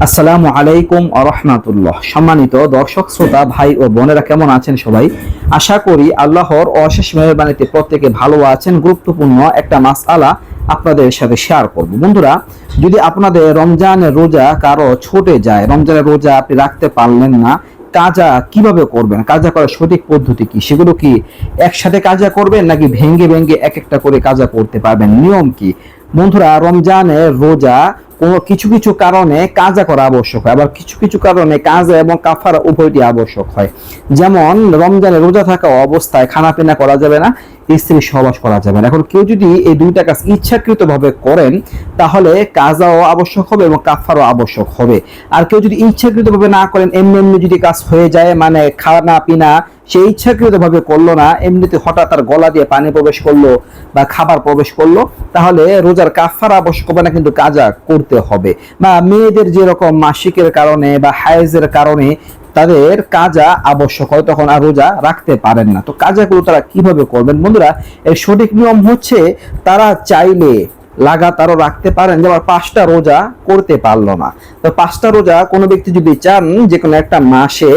আসসালামু আলাইকুম আরহামাতুল্লাহ সম্মানিত দর্শক, শ্রোতা, ভাই ও বোনেরা কেমন আছেন সবাই? আশা করি আল্লাহর অশেষ মেহরবানিতে প্রত্যেকে ভালো আছেন। গুরুত্বপূর্ণ একটা মাসআলা আপনাদের সাথে শেয়ার করব। বন্ধুরা, যদি আপনাদের রমজানের রোজা কারও ছুটে যায়, রমজানের রোজা আপনি রাখতে পারলেন না, কাজা কীভাবে করবেন? কাজা করার সঠিক পদ্ধতি কি? সেগুলো কি একসাথে কাজা করবেন নাকি ভেঙ্গে ভেঙ্গে এক একটা করে কাজা করতে পারবেন? নিয়ম কি? বন্ধুরা, রমজানের রোজা কোনো কিছু কিছু কারণে কাজা করা আবশ্যক হয়, আবার কিছু কিছু কারণে কাজা এবং কাফারা উভয়টি আবশ্যক হয়। যেমন, রমজানে রোজা থাকা অবস্থায় খানা পিনা করা যাবে না, স্ত্রী সহবাস করা যাবে না। এখন কেউ যদি এই দুইটা কাজ ইচ্ছাকৃতভাবে করেন, তাহলে কাজাও আবশ্যক হবে এবং কাফারও আবশ্যক হবে। আর কেউ যদি ইচ্ছাকৃতভাবে না করেন, এমনি এমনি যদি কাজ হয়ে যায় মানে খানা পিনা সে ইচ্ছাকৃতভাবে করল না, এমনিতে হঠাৎ তার গলা দিয়ে পানি প্রবেশ করল বা খাবার প্রবেশ করল, তাহলে রোজার কাফার আবশ্যক হবে না, কিন্তু কাজা করতে হবে। বা মেয়েদের যেরকম মাসিকের কারণে বা হায়েজের কারণে তাদের কাজা আবশ্যক হয়, তখন আর রোজা রাখতে পারেন না। তো কাজাগুলো তারা কীভাবে করবেন? বন্ধুরা, এর সঠিক নিয়ম হচ্ছে তারা চাইলে লাগাতারও রাখতে পারেন, যেমন পাঁচটা রোজা করতে পারল না। তো পাঁচটা রোজা কোনো ব্যক্তি যদি চান যে কোনো একটা মাসে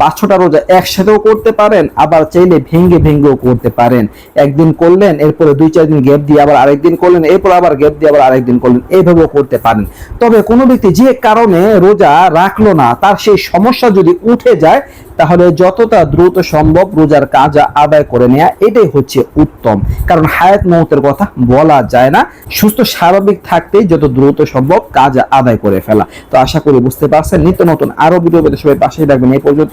পাঁচ ছটা রোজা একসাথেও করতে পারেন, আবার চাইলে ভেঙ্গে ভেঙ্গেও করতে পারেন। একদিন করলেন, এরপরে দুই, চার দিন গ্যাপ দিয়ে আবার আরেকদিন করলেন, এরপর আবার গ্যাপ দিয়ে আবার আরেকদিন করলেন, এইভাবেও করতে পারেন। তবে কোনো ব্যক্তি যে কারণে রোজা রাখল না, তার সেই সমস্যা যদি উঠে যায়, তাহলে যতটা দ্রুত সম্ভব রোজার কাজ আদায় করে নেওয়া এটাই হচ্ছে উত্তম। কারণ হায়াত মৌতের কথা বলা যায় না, সুস্থ স্বাভাবিক থাকতেই যত দ্রুত সম্ভব কাজ আদায় করে ফেলা। তো আশা করি বুঝতে পারছেন, নিত্য নতুন আরও ভিডিও পেতে সবাই পাশেই থাকবেন। এই পর্যন্ত